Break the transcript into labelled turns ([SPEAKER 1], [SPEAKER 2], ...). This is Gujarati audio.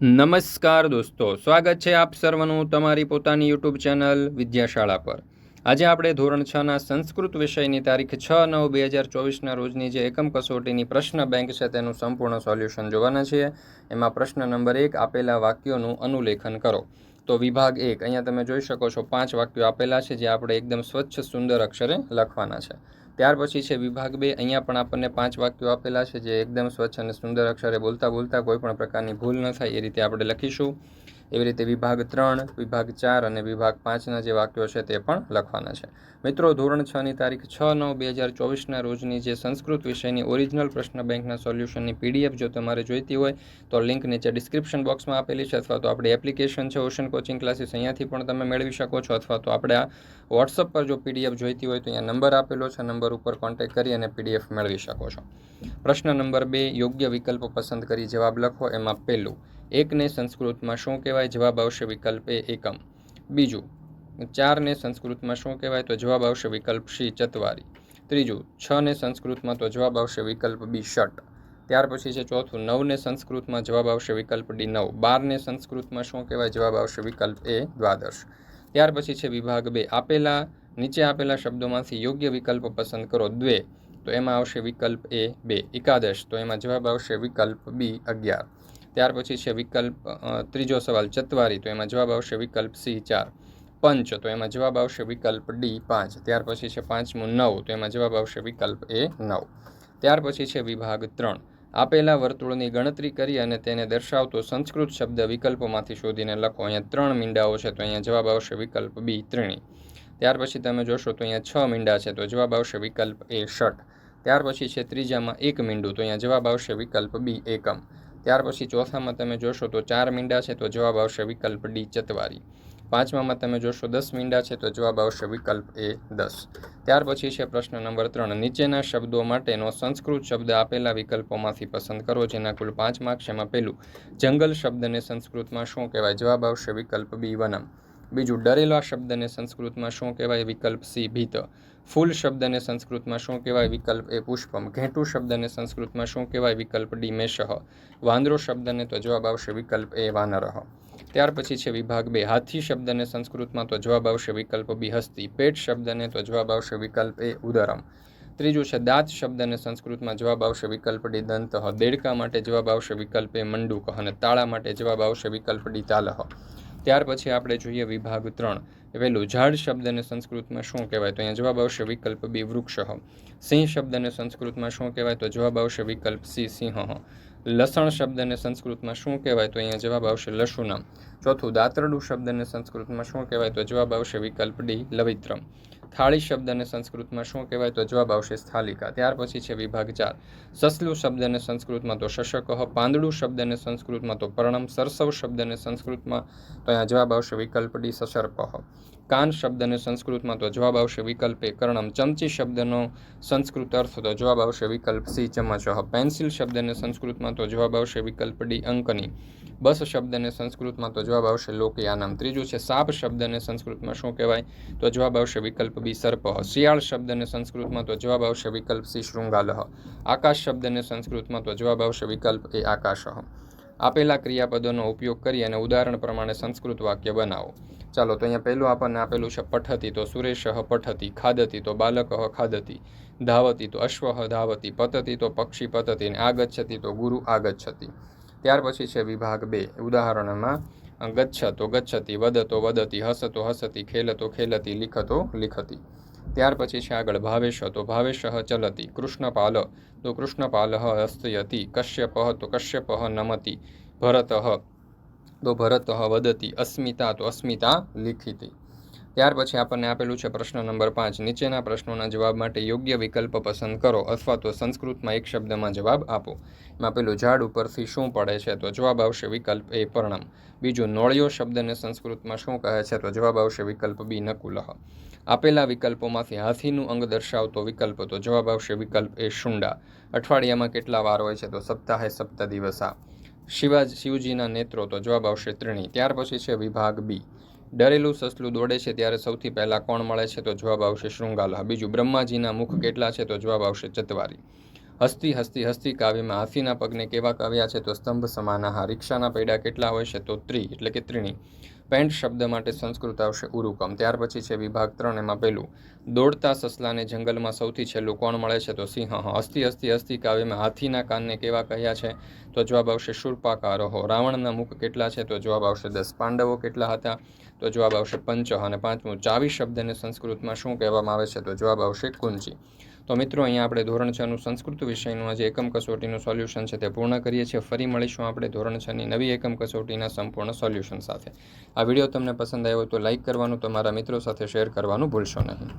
[SPEAKER 1] નમસ્કાર દોસ્તો, સ્વાગત છે આપ સર્વનું તમારી પોતાની યુટ્યુબ ચેનલ વિદ્યાશાળા પર. આજે આપણે ધોરણ છના સંસ્કૃત વિષયની તારીખ છ નવ બે હજાર ચોવીસના રોજની જે એકમ કસોટીની પ્રશ્ન બેંક છે તેનું સંપૂર્ણ સોલ્યુશન જોવાના છીએ. એમાં પ્રશ્ન નંબર એક આપેલા વાક્યોનું અનુલેખન કરો. તો વિભાગ એક, અહીંયા તમે જોઈ શકો છો પાંચ વાક્યો આપેલા છે જે આપણે એકદમ સ્વચ્છ, સુંદર અક્ષરે લખવાના છે. ત્યાર પછી છે વિભાગ બે, અહીંયા પણ આપણને પાંચ વાક્યો આપેલા છે જે એકદમ સ્વચ્છ અને સુંદર અક્ષરે બોલતા બોલતા કોઈ પણ પ્રકારની ભૂલ ન થાય એ રીતે આપણે લખીશું. એવી રીતે વિભાગ ત્રણ, વિભાગ ચાર અને વિભાગ પાંચના જે વાક્યો છે તે પણ લખવાના છે. મિત્રો, ધોરણ છની તારીખ છ નવ બે હજાર ચોવીસના રોજની જે સંસ્કૃત વિષયની ઓરિજિનલ પ્રશ્ન બેંકના સોલ્યુશનની પીડીએફ જો તમારે જોઈતી હોય, તો લિંક નીચે ડિસ્ક્રિપ્શન બોક્સમાં આપેલી છે અથવા તો આપણી એપ્લિકેશન છે ઓશન કોચિંગ ક્લાસીસ, અહીંયાથી પણ તમે મેળવી શકો છો અથવા તો આપણે આ વોટ્સઅપ પર જો પીડીએફ જોઈતી હોય તો અહીંયા નંબર આપેલો છે, નંબર ઉપર કોન્ટેક્ટ કરી અને પીડીએફ મેળવી શકો છો. પ્રશ્ન નંબર બે, યોગ્ય વિકલ્પ પસંદ કરી જવાબ લખો, એમાં પહેલું એકને સંસ્કૃતમાં શું કહેવાય? જવાબ આવશે વિકલ્પ એ એકમ. બીજું, ચારને સંસ્કૃતમાં શું કહેવાય? તો જવાબ આવશે વિકલ્પ સી, ચતવારી. ત્રીજું, છને સંસ્કૃતમાં તો જવાબ આવશે વિકલ્પ બી, શટ. ત્યાર પછી છે ચોથું, નવને સંસ્કૃતમાં જવાબ આવશે વિકલ્પ ડી, નવ. બારને સંસ્કૃતમાં શું કહેવાય? જવાબ આવશે વિકલ્પ એ, દ્વાદશ. ત્યાર પછી છે વિભાગ બે. આપેલા, નીચે આપેલા શબ્દોમાંથી યોગ્ય વિકલ્પ પસંદ કરો દ્વે. તો એમાં આવશે વિકલ્પ એ બે. એકાદશ. તો એમાં જવાબ આવશે વિકલ્પ બી, અગિયાર. ત્યાર પછી છે વિકલ્પ ત્રીજો સવાલ ચતવારી, તો એમાં જવાબ આવશે વિકલ્પ સી ચાર. પંચ, તો એમાં જવાબ આવશે વિકલ્પ ડી પાંચ. ત્યાર પછી છે પાંચમું નવ, તો એમાં જવાબ આવશે વિકલ્પ એ નવ. ત્યાર પછી છે વિભાગ ત્રણ. આપેલા વર્તુળની ગણતરી કરી અને તેને દર્શાવતો સંસ્કૃત શબ્દ વિકલ્પોમાંથી શોધીને લખો. અહીંયા ત્રણ મીંડાઓ છે, તો અહીંયા જવાબ આવશે વિકલ્પ બી ત્રીણી. ત્યાર પછી તમે જોશો, તો અહીંયા છ મીંડા છે, તો જવાબ આવશે વિકલ્પ એ ષટ ત્યાર પછી છે ત્રીજામાં એક મીંડું, તો અહીંયા જવાબ આવશે વિકલ્પ બી એકમ. ત્યાર પછી ચોથામાં તમે જોશો તો ચાર મીંડા છે તો જવાબ આવશે વિકલ્પ ડી, ચતવારી. પાંચમામાં તમે જોશો દસ મીંડા છે તો જવાબ આવશે વિકલ્પ એ, દસ. ત્યાર પછી છે પ્રશ્ન નંબર ત્રણ. નીચેના શબ્દો માટેનો સંસ્કૃત શબ્દ આપેલા વિકલ્પોમાંથી પસંદ કરો, જેના કુલ પાંચ માર્ક્સ એમાં પહેલું, જંગલ શબ્દને સંસ્કૃતમાં શું કહેવાય? જવાબ આવશે વિકલ્પ બી, વનમ. બીજું ડરેલા શબ્દને સંસ્કૃતમાં શું કહેવાય? વિકલ્પ સી, ભીત. ફૂલ શબ્દને સંસ્કૃતમાં શું કહેવાય? વિકલ્પ એ પુષ્પમ. ઘેટું શબ્દને સંસ્કૃતમાં શું કહેવાય? વિકલ્પ ડી, મેષહ. વાંદરો શબ્દને તો જવાબ આવશે વિકલ્પ એ વાનરહ ત્યાર પછી છે વિભાગ બે. હાથી શબ્દને સંસ્કૃતમાં તો જવાબ આવશે વિકલ્પ બી, હસ્તી. પેટ શબ્દને તો જવાબ આવશે વિકલ્પ એ, ઉદરમ. ત્રીજું છે દાંત શબ્દને સંસ્કૃતમાં જવાબ આવશે વિકલ્પ ડી, દંતઃ. દેડકા માટે જવાબ આવશે વિકલ્પ એ, મંડુક. અને તાળા માટે જવાબ આવશે વિકલ્પ ડી તાલહ ત્યાર પછી આપણે જોઈએ વિભાગ ત્રણ. પહેલું, ઝાડ શબ્દને સંસ્કૃતમાં શું કહેવાય? તો અહીંયા જવાબ આવશે વિકલ્પ બી, વૃક્ષ. સિંહ શબ્દને સંસ્કૃતમાં શું કહેવાય? તો જવાબ આવશે વિકલ્પ સી, સિંહ. લસણ શબ્દને સંસ્કૃતમાં શું કહેવાય? તો અહીંયા જવાબ આવશે લસુનમ ચોથું, દાતરડું શબ્દને સંસ્કૃતમાં શું કહેવાય? તો જવાબ આવશે વિકલ્પ ડી, લવિત્રમ. થાળી શબ્દને સંસ્કૃતમાં શું કહેવાય તો જવાબ આવશે સ્થાલિકા. ત્યાર પછી છે વિભાગ ચાર. સસલું શબ્દને સંસ્કૃતમાં તો શશકહ પાંદડું શબ્દને સંસ્કૃતમાં તો પર્ણમ, સરસવ શબ્દને સંસ્કૃતમાં તો અહીંયા જવાબ આવશે વિકલ્પ ડી, સસર્પ કાન શબ્દને સંસ્કૃતમાં તો જવાબ આવશે વિકલ્પ એ કર્ણમ. ચમચી શબ્દનો સંસ્કૃત અર્થ તો જવાબ આવશે વિકલ્પ સી, ચમચો. પેન્સિલ શબ્દને સંસ્કૃતમાં તો જવાબ આવશે વિકલ્પ ડી, અંકની. બસ શબ્દને સંસ્કૃતમાં તો જવાબ આવશે લોકયાનમ ત્રીજું છે સાપ શબ્દને સંસ્કૃતમાં શું કહેવાય? તો જવાબ આવશે વિકલ્પ બી, સર્પ. શિયાળ શબ્દને સંસ્કૃતમાં તો જવાબ આવશે વિકલ્પ સી શૃંગાલહ આકાશ શબ્દને સંસ્કૃતમાં તો જવાબ આવશે વિકલ્પ એ આકાશ. આપેલા ક્રિયાપદોનો ઉપયોગ કરી અને ઉદાહરણ પ્રમાણે સંસ્કૃત વાક્ય બનાવો. ચાલો, તો અહીંયા પહેલું આપણને આપેલું છે પઠતી, તો સુરેશ પઠતી, ખાદતી, તો બાલક ખાદતી, ધાવતી, તો અશ્વ ધાવતી, પતતી, તો પક્ષી પતતી અને આગચ્છતી, તો ગુરુ આગચ્છતી. ત્યાર પછી છે વિભાગ બે. ઉદાહરણમાં, ગચ્છ તો ગચ્છતી વદતો વદતી હસતો હસતી ખેલતો ખેલતી લિખતો લિખતી. ત્યાર પછી છે આગળ ભાવેશ તો ભાવેશ ચલતી. કૃષ્ણપાલ તો કૃષ્ણપાલ હસ્તયતી. કશ્યપ તો કશ્યપ નમતી. ભરત તો ભરત વદતી. અસ્મિતા તો અસ્મિતા લિખિતી. ત્યાર પછી આપણને આપેલું છે પ્રશ્ન નંબર પાંચ. નીચેના પ્રશ્નોના જવાબ માટે યોગ્ય વિકલ્પ પસંદ કરો અથવા તો સંસ્કૃતમાં એક શબ્દમાં જવાબ આપો. એમાં પેલું ઝાડ ઉપરથી શું પડે છે તો જવાબ આવશે વિકલ્પ એ પરણમ. બીજું, નોળિયો શબ્દને સંસ્કૃતમાં શું કહે છે તો જવાબ આવશે વિકલ્પ બી, નકુલહ. આપેલા વિકલ્પોમાંથી હાથીનું અંગ દર્શાવતો વિકલ્પ તો જવાબ આવશે વિકલ્પ એ શુંડા. અઠવાડિયામાં કેટલા વાર હોય છે તો સપ્તાહે સપ્ત દિવસા શિવાજ, શિવજીના નેત્રો તો જવાબ આવશે ત્રણી. ત્યાર પછી છે વિભાગ બી. ડરેલું સસલું દોડે છે ત્યારે સૌથી પહેલાં કોણ મળે છે તો જવાબ આવશે શૃંગાલા. બીજું બ્રહ્માજીના મુખ કેટલા છે તો જવાબ આવશે ચતવારી. હસ્તી હસ્તી હસ્તી કાવ્યમાં હાથીના પગને કેવા કાવ્યા છે તો સ્તંભ સમાના રિક્ષાના પૈડા કેટલા હોય છે તો ત્રી, એટલે કે ત્રીણી. પેન્ટ શબ્દ માટે સંસ્કૃત આવશે ઉરુકમ. ત્યાર પછી છે વિભાગ ત્રણ એમાં પહેલું. દોડતા સસલાને જંગલમાં સૌથી છેલ્લું કોણ મળે છે તો સિંહ. હસ્તી હસ્તી હસ્તી કાવ્યમાં હાથીના કાનને કેવા કહ્યા છે તો જવાબ આવશે શૂર્પાકારોહો રાવણના મુખ કેટલા છે તો જવાબ આવશે દસ. પાંડવો કેટલા હતા તો જવાબ આવશે પંચ. અને પાંચમું, ચાવી શબ્દને સંસ્કૃતમાં શું કહેવામાં આવે છે તો જવાબ આવશે કુંજી. તો મિત્રો, અહીંયા આપણે ધોરણ છનું સંસ્કૃત વિષયનું આજે એકમ કસોટીનું સોલ્યુશન છે તે પૂર્ણ કરીએ છીએ. ફરી મળીશું આપણે ધોરણ છની નવી એકમ કસોટીના સંપૂર્ણ સોલ્યુશન સાથે. આ વીડિયો તમને પસંદ આવ્યો તો લાઇક કરવાનું, તમારા મિત્રો સાથે શેર કરવાનું ભૂલશો નહીં.